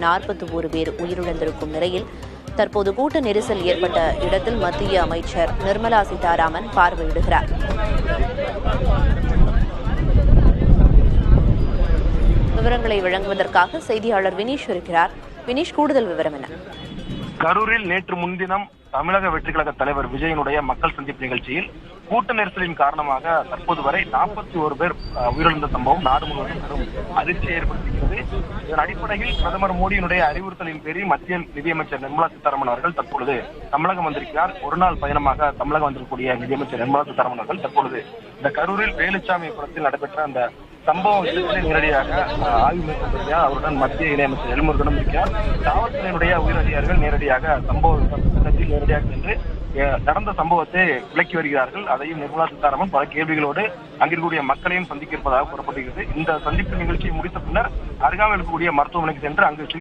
நாற்பத்தி ஒரு பேர் உயிரிழந்திருக்கும் நிலையில் தற்போது கூட்ட நெரிசல் ஏற்பட்ட இடத்தில் மத்திய அமைச்சர் நிர்மலா சீதாராமன் பார்வையிடுகிறார். விவரங்களை வழங்குவதற்காக செய்தியாளர் வினீஷ் இருக்கிறார். வினீஷ் கூடுதல் விவரம் என்ன? கரூரில் நேற்று முன்தினம் தமிழக வெற்றி கழக தலைவர் விஜயனுடைய மக்கள் சந்திப்பு நிகழ்ச்சியில் கூட்ட நெரிசலின் காரணமாக தற்போது வரை நாற்பத்தி ஒரு பேர் உயிரிழந்த சம்பவம் நாடு முழுவதும் பெரும் அதிர்ச்சியை ஏற்படுத்துகிறது இதன் அடிப்படையில் பிரதமர் மோடியினுடைய அறிவுறுத்தலின் பேரில் மத்திய நிதியமைச்சர் நிர்மலா சீதாராமன் அவர்கள் தற்பொழுது தமிழகம் வந்திருக்கிறார் ஒரு நாள் பயணமாக தமிழகம் வந்திருக்கக்கூடிய நிதியமைச்சர் நிர்மலா சீதாராமன் அவர்கள் தற்பொழுது இந்த கரூரில் வேலுச்சாமி புறத்தில் நடைபெற்ற அந்த சம்பவம் இடத்திலே நேரடியாக ஆய்வு மேற்கொண்டிருக்கிறார் அவருடன் மத்திய இணையமைச்சர் எழுமுருகனும் இருக்கிறார் காவல்துறையினுடைய உயரதிகாரிகள் நேரடியாக சம்பவ இடத்தில் நேரடியாக சென்று நடந்த சம்பவத்தை விளக்கி வருகிறார்கள். அதையும் நிர்மலா சீதாராமன் பல கேள்விகளோடு அங்கிருக்கக்கூடிய மக்களையும் சந்திக்க இருப்பதாக கூறப்படுகிறது. இந்த சந்திப்பு நிகழ்ச்சியை முடித்த பின்னர் அருகாமல் இருக்கக்கூடிய மருத்துவமனைக்கு சென்று அங்கு